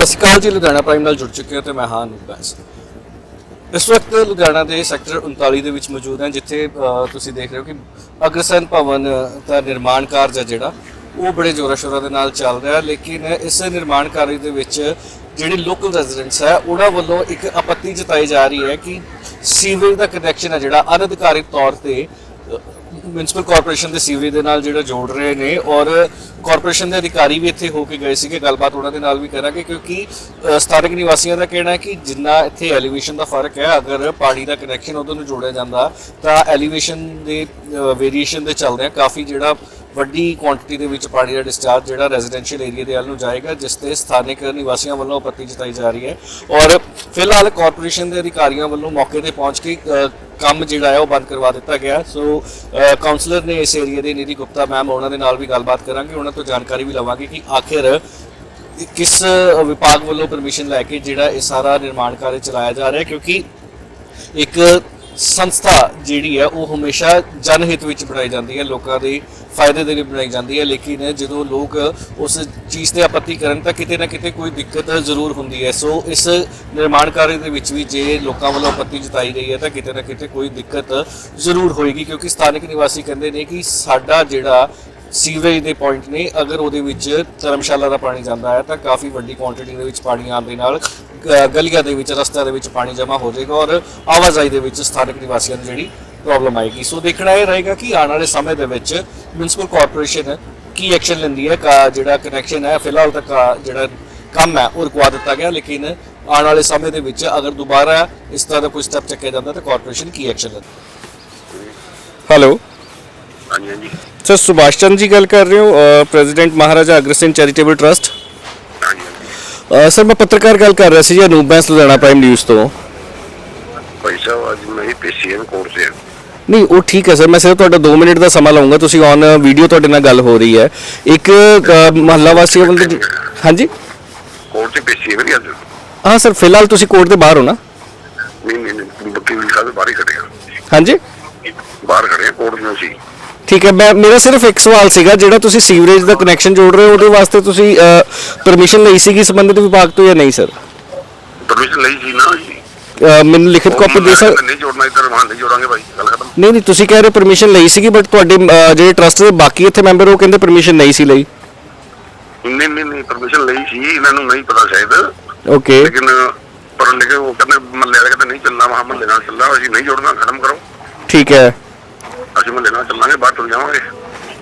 ਸਤਿ ਸ਼੍ਰੀ ਅਕਾਲ ਜੀ, ਲੁਧਿਆਣਾ ਪ੍ਰਾਈਮ ਨਾਲ ਜੁੜ ਚੁੱਕੇ ਹੋ ਤੇ ਮੈਂ ਹਾਂ ਅਨੂਪ ਇਸ ਵਕਤ ਲੁਧਿਆਣਾ ਦੇ ਸੈਕਟਰ 39 ਦੇ ਵਿੱਚ ਮੌਜੂਦ ਹਾਂ, ਜਿੱਥੇ ਤੁਸੀਂ ਦੇਖ ਰਹੇ ਹੋ ਕਿ ਅਗਰਸੈਨ ਭਵਨ ਦਾ ਨਿਰਮਾਣ ਕਾਰਜ ਹੈ ਜਿਹੜਾ, ਉਹ ਬੜੇ ਜ਼ੋਰਾਂ ਸ਼ੋਰਾਂ ਦੇ ਨਾਲ ਚੱਲ ਰਿਹਾ ਲੇਕਿਨ ਇਸ ਨਿਰਮਾਣ ਕਾਰਜ ਦੇ ਵਿੱਚ ਜਿਹੜੇ ਲੋਕਲ ਰੈਜ਼ੀਡੈਂਟਸ ਹੈ, ਉਹਨਾਂ ਵੱਲੋਂ ਇੱਕ ਆਪੱਤੀ ਜਤਾਈ ਜਾ ਰਹੀ ਹੈ ਕਿ ਸੀਵਰੇਜ ਦਾ ਕਨੈਕਸ਼ਨ ਹੈ ਜਿਹੜਾ ਅਨਧਿਕਾਰਿਤ ਤੌਰ ਤੇ ਮਿਊਨਿਸਪਲ ਕਾਰਪੋਰੇਸ਼ਨ ਦੇ ਸੀਵਰੇਜ ਦੇ ਨਾਲ ਜਿਹੜਾ ਜੋੜ ਰਹੇ ਨੇ ਔਰ ਕਾਰਪੋਰੇਸ਼ਨ ਦੇ ਅਧਿਕਾਰੀ ਵੀ ਇੱਥੇ ਹੋ ਕੇ ਗਏ ਸੀਗੇ, ਗੱਲਬਾਤ ਉਹਨਾਂ ਦੇ ਨਾਲ ਵੀ ਕਰਾਂਗੇ ਕਿਉਂਕਿ ਸਥਾਨਕ ਨਿਵਾਸੀਆਂ ਦਾ ਕਹਿਣਾ ਹੈ ਕਿ ਜਿੰਨਾ ਇੱਥੇ ਐਲੀਵੇਸ਼ਨ ਦਾ ਫ਼ਰਕ ਹੈ, ਅਗਰ ਪਾਣੀ ਦਾ ਕਨੈਕਸ਼ਨ ਉਦੋਂ ਨੂੰ ਜੋੜਿਆ ਜਾਂਦਾ, ਤਾਂ ਐਲੀਵੇਸ਼ਨ ਦੇ ਵੇਰੀਏਸ਼ਨ ਦੇ ਚੱਲਦੇ ਆ ਕਾਫੀ ਜਿਹੜਾ ਵੱਡੀ ਕੁਆਂਟੀਟੀ ਦੇ ਵਿੱਚ ਪਾਣੀ ਦਾ ਡਿਸਚਾਰਜ ਜਿਹੜਾ ਰੈਜ਼ੀਡੈਂਸ਼ੀਅਲ ਏਰੀਆ ਦੇ ਵੱਲ ਨੂੰ ਜਾਏਗਾ, ਜਿਸ ਤੇ ਸਥਾਨਕ ਨਿਵਾਸੀਆਂ ਵੱਲੋਂ ਆਪੱਤੀ ਜਤਾਈ ਜਾ ਰਹੀ ਹੈ। ਔਰ ਫਿਲਹਾਲ ਕਾਰਪੋਰੇਸ਼ਨ ਦੇ ਅਧਿਕਾਰੀਆਂ ਵੱਲੋਂ ਮੌਕੇ ਤੇ ਪਹੁੰਚ ਕੇ ਕੰਮ ਜਿਹੜਾ ਹੈ ਉਹ ਬੰਦ ਕਰਵਾ ਦਿੱਤਾ ਗਿਆ। ਸੋ ਅ, ਕਾਉਂਸਲਰ ਨੇ ਇਸ ਏਰੀਆ ਦੇ ਨਿਧੀ ਗੁਪਤਾ ਮੈਮ ਉਹਨਾਂ ਦੇ ਨਾਲ ਵੀ ਗੱਲਬਾਤ ਕਰਾਂਗੇ। ਉਹਨਾਂ ਤੋਂ ਜਾਣਕਾਰੀ ਵੀ ਲਵਾਂਗੇ ਕਿ ਆਖਿਰ ਕਿਸ ਵਿਭਾਗ ਵੱਲੋਂ ਪਰਮਿਸ਼ਨ ਲੈ ਕੇ ਜਿਹੜਾ ਇਹ ਸਾਰਾ ਨਿਰਮਾਣ ਕਾਰਜ ਚਲਾਇਆ ਜਾ ਰਿਹਾ ਕਿਉਂਕਿ ਇੱਕ ਸੰਸਥਾ ਜਿਹੜੀ ਹੈ, ਉਹ ਹਮੇਸ਼ਾ ਜਨ ਹਿੱਤ ਵਿੱਚ ਬਣਾਈ ਜਾਂਦੀ ਹੈ, ਲੋਕਾਂ ਦੇ ਫਾਇਦੇ ਦੇ ਲਈ ਬਣਾਈ ਜਾਂਦੀ ਹੈ। ਲੇਕਿਨ ਜਦੋਂ ਲੋਕ ਉਸ ਚੀਜ਼ ਤੇ ਆਪੱਤੀ ਕਰਨ, ਤਾਂ ਕਿਤੇ ਨਾ ਕਿਤੇ ਕੋਈ ਦਿੱਕਤ ਜ਼ਰੂਰ ਹੁੰਦੀ ਹੈ। ਸੋ ਇਸ ਨਿਰਮਾਣ ਕਾਰਜ ਦੇ ਵਿੱਚ ਵੀ ਜੇ ਲੋਕਾਂ ਵੱਲੋਂ ਆਪੱਤੀ ਜਤਾਈ ਗਈ ਹੈ, ਤਾਂ ਕਿਤੇ ਨਾ ਕਿਤੇ ਕੋਈ ਦਿੱਕਤ ਜ਼ਰੂਰ ਹੋਏਗੀ, ਕਿਉਂਕਿ ਸਥਾਨਕ ਨਿਵਾਸੀ ਕਹਿੰਦੇ ਨੇ ਕਿ ਸਾਡਾ ਜਿਹੜਾ ਸੀਵਰੇਜ ਦੇ ਪੁਆਇੰਟ ਨੇ। ਅਗਰ ਉਹਦੇ ਵਿੱਚ ਧਰਮਸ਼ਾਲਾ ਦਾ ਪਾਣੀ ਜਾਂਦਾ ਹੈ, ਤਾਂ ਕਾਫੀ ਵੱਡੀ ਕੁਆਂਟੀਟੀ ਦੇ ਵਿੱਚ ਪਾਣੀ ਆਉਣ ਦੇ ਨਾਲ ਗ- ਗਲੀਆਂ ਦੇ ਵਿੱਚ, ਰਸਤਿਆਂ ਦੇ ਵਿੱਚ ਪਾਣੀ ਜਮ੍ਹਾਂ ਹੋ ਜਾਏਗਾ ਔਰ ਆਵਾਜਾਈ ਦੇ ਵਿੱਚ ਸਥਾਨਕ ਨਿਵਾਸੀਆਂ ਨੂੰ ਜਿਹੜੀ ਪ੍ਰੋਬਲਮ ਆਏਗੀ। ਸੋ ਦੇਖਣਾ ਇਹ ਰਹੇਗਾ ਕਿ ਆਉਣ ਵਾਲੇ ਸਮੇਂ ਦੇ ਵਿੱਚ ਮਿਊਨਿਸਪਲ ਕਾਰਪੋਰੇਸ਼ਨ ਕੀ ਐਕਸ਼ਨ ਲੈਂਦੀ ਹੈ, ਕਾ ਜਿਹੜਾ ਕਨੈਕਸ਼ਨ ਹੈ, ਫਿਲਹਾਲ ਤੱਕ ਆ ਜਿਹੜਾ ਕੰਮ ਹੈ, ਉਹ ਰੁਕਵਾ ਦਿੱਤਾ ਗਿਆ। ਲੇਕਿਨ ਆਉਣ ਵਾਲੇ ਸਮੇਂ ਦੇ ਵਿੱਚ ਅਗਰ ਦੁਬਾਰਾ ਇਸ ਤਰ੍ਹਾਂ ਦਾ ਕੋਈ ਸਟੈਪ ਚੱਕਿਆ ਜਾਂਦਾ, ਤਾਂ ਕਾਰਪੋਰੇਸ਼ਨ ਕੀ ਐਕਸ਼ਨ ਲੈਂਦੀ ਹੈਲੋ ਹਾਂਜੀ ਹਾਂਜੀ। ਸਰ ਸੁਭਾਸ਼ ਚੰਦ ਜੀ ਗੱਲ ਕਰ ਰਹੇ ਹੋ president Maharaja Agrasen charitable trust sir ਮੈਂ ਪੱਤਰਕਾਰ ਗੱਲ ਕਰ ਰਿਹਾ ਸੀ ਜੀ ਅਨੂਪ ਬੈਂਸ ਲੁਧਿਆਣਾ ਪ੍ਰਾਈਮ ਨਿਊਜ਼ ਤੋਂ। ਭਾਈ ਸਾਹਿਬ ਅੱਜ ਮੈਂ ਪੀਸੀਐਮ ਕੋਰਸ ਹੈ ਨਹੀਂ ਉਹ ਠੀਕ ਹੈ ਸਰ ਮੈਂ ਸਿਰਫ ਤੁਹਾਡਾ 2 ਮਿੰਟ ਦਾ ਸਮਾਂ ਲਵਾਂਗਾ ਤੁਸੀਂ ਔਨ ਵੀਡੀਓ ਤੁਹਾਡੇ ਨਾਲ ਗੱਲ ਹੋ ਰਹੀ ਹੈ। ਇੱਕ ਮਹੱਲਾ ਜੀ- ਹਾਂਜੀ? ਕੋਰਟ ਤੇ ਪੀਸੀਐਮ ਨਹੀਂ ਅੱਜ? ਹਾਂ ਸਰ ਫਿਲਹਾਲ ਤੁਸੀਂ ਕੋਰਟ ਦੇ ਬਾਹਰ ਹੋ ਨਾ? ਨਹੀਂ ਨਹੀਂ ਵਕੀਲ ਸਾਹਿਬ ਬਾਹਰ ਹੀ ਖੜੇ ਆ ਹਾਂਜੀ? ਬਾਹਰ ਖੜੇ ਕੋਰਟ ਨੂੰ ਸੀ ਠੀਕ ਹੈ ਮੈਂ ਮੇਰਾ ਸਿਰਫ ਇੱਕ ਸਵਾਲ ਸੀਗਾ ਜਿਹੜਾ ਤੁਸੀਂ ਸੀਵਰੇਜ ਦਾ ਕਨੈਕਸ਼ਨ ਜੋੜ ਰਹੇ ਹੋ ਉਹਦੇ ਵਾਸਤੇ ਤੁਸੀਂ ਪਰਮਿਸ਼ਨ ਲਈ ਸੀਗੀ ਸੰਬੰਧਿਤ ਵਿਭਾਗ ਤੋਂ ਜਾਂ ਨਹੀਂ ਸਰ ਪਰਮਿਸ਼ਨ ਲਈ ਸੀ ਨਾ ਜੀ। ਅਹ, ਮੈਨੂੰ ਲਿਖਿਤ ਕਾਪੀ ਦੇ ਸਰ ਨਹੀਂ ਜੋੜਨਾ ਇੱਧਰ ਵਾਂ ਨਹੀਂ ਜੋੜਾਂਗੇ ਭਾਈ ਗੱਲ ਖਤਮ। ਨਹੀਂ ਨਹੀਂ ਤੁਸੀਂ ਕਹਿ ਰਹੇ ਪਰਮਿਸ਼ਨ ਲਈ ਸੀਗੀ ਬਟ ਤੁਹਾਡੇ ਅਹ, ਜਿਹੜੇ ਟਰਸਟ ਦੇ ਬਾਕੀ ਇੱਥੇ ਮੈਂਬਰ ਉਹ ਕਹਿੰਦੇ ਪਰਮਿਸ਼ਨ ਨਹੀਂ ਸੀ ਲਈ। ਨਹੀਂ ਨਹੀਂ ਨਹੀਂ ਪਰਮਿਸ਼ਨ ਲਈ ਸੀ ਇਹਨਾਂ ਨੂੰ ਨਹੀਂ ਪਤਾ ਸ਼ਾਇਦ। ਓਕੇ ਲੇਕਿਨ ਪਰ ਲੇਕਿਨ ਉਹ ਕਹਿੰਦੇ ਮਹੱਲੇ ਵਾਲੇ ਕਹਿੰਦੇ ਨਹੀਂ ਚੱਲਣਾ ਵਾ ਮਹੱਲੇ ਨਾਲ ਚੱਲਣਾ ਅਸੀਂ ਨਹੀਂ ਜੋੜਨਾ ਖਤਮ ਕਰੋ। ਠੀਕ ਹੈ। ਅਸੀਂ ਮਹੱਲੇ ਨਾਲ ਚੱਲਾਂਗੇ ਬਾਹਰ ਤੁਰ ਜਾਵਾਂਗੇ।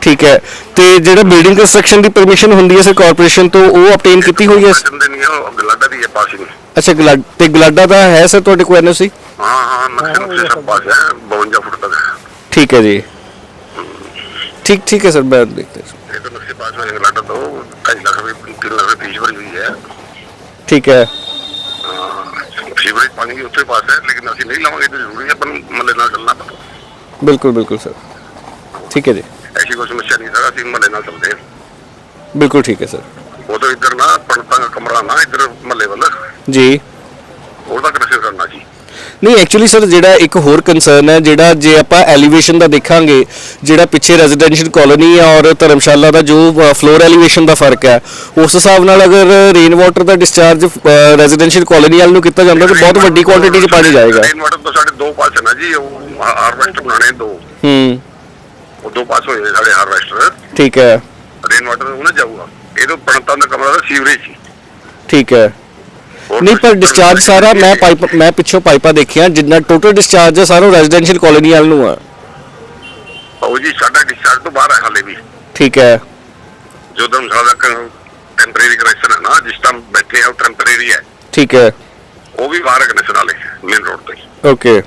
ਠੀਕ ਹੈ। ਤੇ ਜਿਹੜਾ ਬਿਲਡਿੰਗ ਕੰਸਟਰਕਸ਼ਨ ਦੀ ਪਰਮਿਸ਼ਨ ਹੁੰਦੀ ਹੈ ਸਰ ਕਾਰਪੋਰੇਸ਼ਨ ਤੋਂ ਉਹ ਅਬਟੇਨ ਕੀਤੀ ਹੋਈ ਹੈ? ਚੱਲਦੇ ਨਹੀਂ ਆ ਉਹ ਗਲਾਡਾ ਦੀ ਹੈ ਪਾਸਿੰਗ ਅੱਛਾ ਗਲਾਡ ਤੇ ਗਲਾਡਾ ਦਾ ਹੈ ਸਰ ਤੁਹਾਡੇ ਕੋਲ ਐਨਓਸੀ? ਹਾਂ ਹਾਂ ਨਕਸ਼ੇ ਨਕਸ਼ੇ ਸਭ ਪਾਸ ਹੈ 52 ਫੁੱਟ ਤੱਕ। ਠੀਕ ਹੈ ਜੀ। ਠੀਕ ਠੀਕ ਹੈ ਸਰ ਮੈਂ ਦੇਖਦਾ ਹਾਂ। ਇਹ ਤਾਂ ਨਕਸ਼ੇ ਪਾਸ ਹੋਏ ਗਲਾਡਾ ਤੋਂ 2 ਲੱਖ ਰੁਪਏ 3 ਲੱਖ ਰੁਪਏ ਫੀਸ ਭਰੀ ਹੋਈ ਹੈ। ਠੀਕ ਹੈ। ਸੀਵਰੇਜ ਪਾਣੀ ਵੀ ਉੱਥੇ ਪਾਸ ਹੈ ਲੇਕਿਨ ਅਸੀਂ ਨਹੀਂ ਲਾਵਾਂਗੇ ਤਾਂ ਜ਼ਰੂਰੀ ਹੈ ਆਪਾਂ ਨੂੰ ਮਹੱਲੇ ਨਾਲ ਚੱਲਣਾ। ਪਤਾ ਬਿਲਕੁਲ ਬਿਲਕੁਲ ਸਰ। ਠੀਕ ਹੈ ਜੀ। ਐਸੀ ਕੋਈ ਸਮੱਸਿਆ ਨਹੀਂ ਸਰ ਅਸੀਂ ਮਹੱਲੇ ਨਾਲ ਚੱਲਦੇ ਹਾਂ। ਬਿਲਕੁਲ ਠੀਕ ਹੈ ਸਰ। ਉਹ ਤਾਂ ਇੱਧਰ ਨਾ ਪੰਡਤਾਂ ਦਾ ਕਮਰਾ ਨਾ ਇੱਧਰ ਮਹੱਲੇ ਵੱਲ। ਜੀ ਉਹਦਾ ਕਨੈਕਸ਼ਨ ਕਰਨਾ ਜੀ ਨਹੀਂ ਐਕਚੁਅਲੀ ਸਰ ਜਿਹੜਾ ਇੱਕ ਹੋਰ ਕੰਸਰਨ ਹੈ ਜਿਹੜਾ ਜੇ ਆਪਾਂ ਐਲੀਵੇਸ਼ਨ ਦਾ ਦੇਖਾਂਗੇ ਜਿਹੜਾ ਪਿੱਛੇ ਰੈਜ਼ੀਡੈਂਸ਼ੀਅਲ ਕਾਲੋਨੀ ਹੈ ਔਰ ਧਰਮਸ਼ਾਲਾ ਦਾ ਜੋ ਫਲੋਰ ਐਲੀਵੇਸ਼ਨ ਦਾ ਫ਼ਰਕ ਹੈ ਉਸ ਹਿਸਾਬ ਨਾਲ ਅਗਰ ਰੇਨ ਵਾਟਰ ਦਾ ਡਿਸਚਾਰਜ ਰੈਜ਼ੀਡੈਂਸ਼ੀਅਲ ਕਾਲੋਨੀ ਵਾਲ ਨੂੰ ਕੀਤਾ ਜਾਂਦਾ ਤਾਂ ਬਹੁਤ ਵੱਡੀ ਕੁਆਂਟੀਟੀ 'ਚ ਪਾਣੀ ਜਾਏਗਾ। ਰੇਨ ਵਾਟਰ ਤੋਂ ਸਾਡੇ ਦੋ ਪਾਸ ਨਾ ਜੀ ਉਹ ਹਾਰਵੈਸਟ ਬਣਾਣੇ ਦੋ। ਹੂੰ। ਉਹ ਦੋ ਪਾਸ ਹੋਏ ਸਾਡੇ ਹਾਰਵੈਸਟਰ ਠੀਕ ਹੈ। ਰੇਨ ਵਾਟਰ ਉਹਨਾਂ ਜਾਊਗਾ। ਇਹ ਤੋਂ ਪੰਡਤਾਂ ਦਾ ਕਮਰਾ ਦਾ ਸੀਵਰੇਜ ਠੀਕ ਹੈ। ਨਹੀਂ ਪਰ ਡਿਸਚਾਰਜ ਸਾਰਾ ਮੈਂ ਪਾਈਪ ਮੈਂ ਪਿੱਛੋਂ ਪਾਈਪਾਂ ਦੇਖੀਆਂ ਜਿੰਨਾ ਟੋਟਲ ਡਿਸਚਾਰਜ ਹੈ ਸਾਰਾ ਰੈਜ਼ੀਡੈਂਸ਼ੀਅਲ ਕਾਲੋਨੀ ਵਾਲ ਨੂੰ ਆ। ਉਹ ਜੀ ਸਾਡਾ ਡਿਸਚਾਰਜ ਤੋਂ ਬਾਹਰ ਹੈ ਹਾਲੇ ਵੀ। ਠੀਕ ਹੈ। ਜੋ ਧਰਮਸ਼ਾਲਾ ਦਾ ਟੈਂਪਰੇਰੀ ਕਨੈਕਸ਼ਨ ਹੈ ਨਾ ਜਿਸ ਟਾਈਮ ਬੈਠੇ ਆ ਉਹ ਟੈਂਪਰੇਰੀ ਹੈ। ਠੀਕ ਹੈ। ਉਹ ਵੀ ਬਾਹਰ ਕਨੈਕਸ਼ਨ ਵਾਲੇ ਮੇਨ ਰੋਡ ਤੇ ਓਕੇ